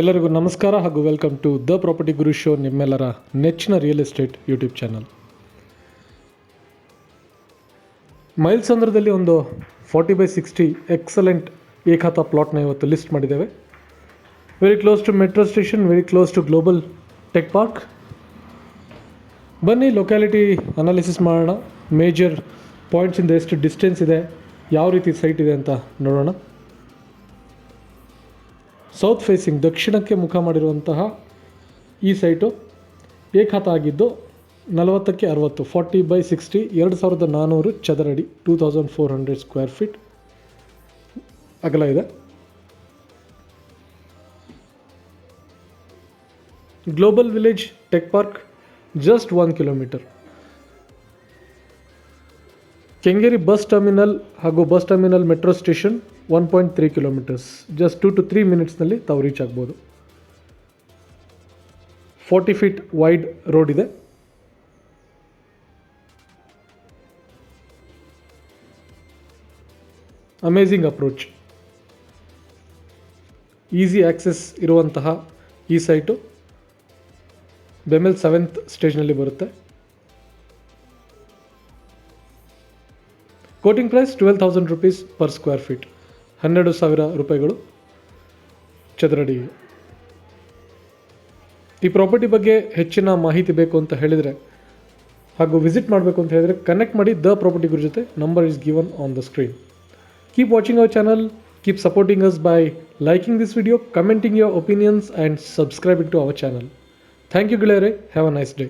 ಎಲ್ಲರಿಗೂ ನಮಸ್ಕಾರ ಹಾಗೂ welcome to the property Guru show, ನಿಮ್ಮೆಲ್ಲರ ನೆಚ್ಚಿನ ರಿಯಲ್ ಎಸ್ಟೇಟ್ ಯೂಟ್ಯೂಬ್ ಚಾನಲ್ ಮೈಲ್ಸಂದ್ರದಲ್ಲಿ ಒಂದು ಫಾರ್ಟಿ ಬೈ ಸಿಕ್ಸ್ಟಿ ಎಕ್ಸಲೆಂಟ್ ಏಕಾತ ಪ್ಲಾಟ್ನ ಇವತ್ತು ಲಿಸ್ಟ್ ಮಾಡಿದ್ದೇವೆ. Very close to metro station very close to global tech park ಬನ್ನಿ ಲೊಕ್ಯಾಲಿಟಿ ಅನಾಲಿಸಿಸ್ ಮಾಡೋಣ. ಮೇಜರ್ ಪಾಯಿಂಟ್ಸಿಂದ ಎಷ್ಟು ಡಿಸ್ಟೆನ್ಸ್ ಇದೆ, ಯಾವ ರೀತಿ ಸೈಟ್ ಇದೆ ಅಂತ ನೋಡೋಣ. ಸೌತ್ ಫೇಸಿಂಗ್ ದಕ್ಷಿಣಕ್ಕೆ ಮುಖ ಮಾಡಿರುವಂತಹ ಈ ಸೈಟು ಏಕಾತ ಆಗಿದ್ದು ನಲವತ್ತಕ್ಕೆ ಅರವತ್ತು ಫಾರ್ಟಿ ಬೈ ಸಿಕ್ಸ್ಟಿ ಎರಡು ಸಾವಿರದ ನಾನ್ನೂರು ಚದರಡಿ two thousand four hundred square feet ಅಗಲ ಇದೆ. Global village tech park just one kilometre Kengeri bus terminal ಹಾಗೂ bus terminal metro station one point three kilometres, just two to three ಮಿನಿಟ್ಸ್ನಲ್ಲಿ ತಾವು reach ಆಗ್ಬೋದು. Forty feet wide road ಇದೆ. Amazing approach. Easy access ಇರುವಂತಹ ಈ site BEML seventh ಸ್ಟೇಜ್ನಲ್ಲಿ ಬರುತ್ತೆ. Quoting price twelve thousand rupees per square feet ಹನ್ನೆರಡು ಸಾವಿರ ರೂಪಾಯಿಗಳು ಚದರಡಿ. ಈ ಪ್ರಾಪರ್ಟಿ ಬಗ್ಗೆ ಹೆಚ್ಚಿನ ಮಾಹಿತಿ ಬೇಕು ಅಂತ ಹೇಳಿದರೆ ಹಾಗೂ ವಿಸಿಟ್ ಮಾಡಬೇಕು ಅಂತ ಹೇಳಿದರೆ ಕನೆಕ್ಟ್ ಮಾಡಿ ದ ಪ್ರಾಪರ್ಟಿ ಗುರು ಜೊತೆ number is given on the screen keep watching our channel keep supporting us by liking this video commenting your opinions and subscribing to our channel thank you ಗೆಳೆಯರೆ. Have a nice day